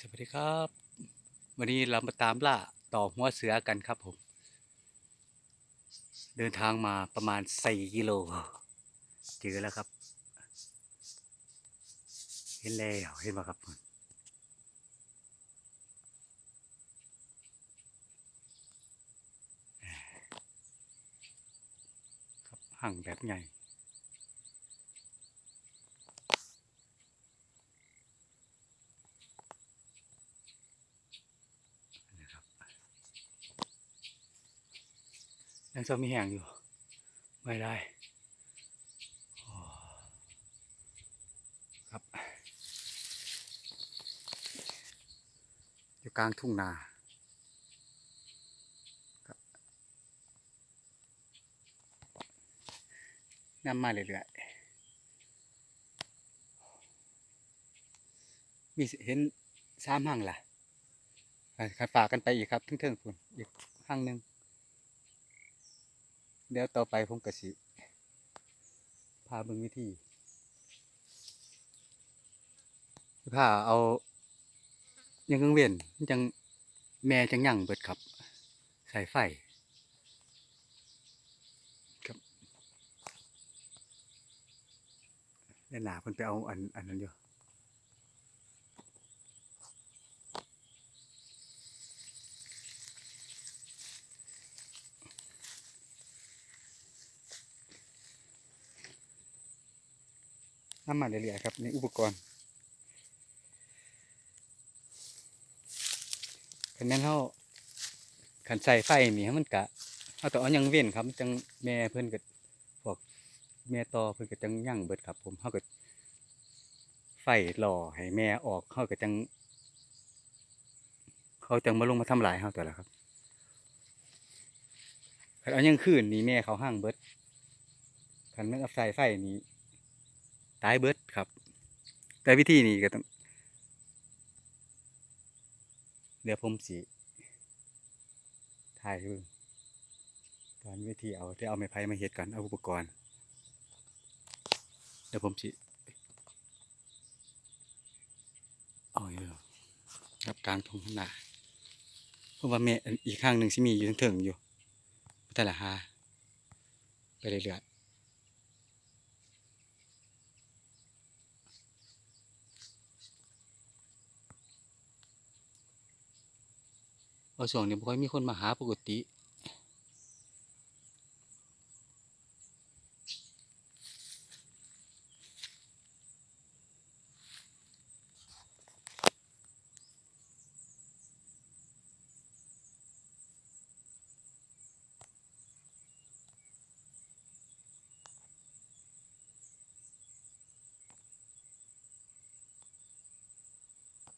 สวัสดีครับ วันนี้เรามาตามล่าต่อหัวเสือกันครับผม เดินทางมาประมาณ 4 กิโลเจอแล้วครับ เห็นแล้วเห็นไหมครับครับห่างแบบใหญ่ นะครับ ยังจะมีแห้งอยู่ ไม่ได้ครับ อยู่กลางทุ่งนาครับน้ำมาเรื่อยๆมีเห็นสามห้างล่ะไปฝากกันไปอีกครับเทิงๆคุณอีกห้างหนึ่ง เดี๋ยวต่อไปผมกสิพาเบิ่งวิธีพาเอายังกังเวียนจังแม่จังยั่งเบิดครับสายไฟครับเล่นหนาเพิ่นไปเอาอันอันนั้นอยู่ น้ำมันเรื่อยๆครับในอุปกรณ์คันแม่นเฮาคันใส่ไฟนี่มันกะเฮาต้องเอายังเว้นครับ จังแม่เพิ่นก็พวกแม่ต่อเพิ่นก็จังยั่งเบิดครับ ผมเฮาก็ไฟหล่อให้แม่ออกเฮาก็จังเขาจังมาลงมาทำลายเฮาตัวละครับคันเอายังคืนนี่แม่เขาห้างเบิดคันแม่เอาใส่ไฟนี่ ตายเบิดครับ แต่วิธีนี้ก็ต้อง เดี๋ยวผมสิถ่ายให้เบิ่งตอนวิธีเอาที่เอาไม้ไผ่มาเฮ็ดก่อนเอาอุปกรณ์ เดี๋ยวผมสิเอาอยู่ครับกลางทุ่งนาดเพราะว่าแม่อันอีกข้างหนึ่งสิมีอยู่เทิงอยู่แต่ละหาไปเรื่อย เพราช่วงนี้บ่ค่อยมีคนมาหาปกติ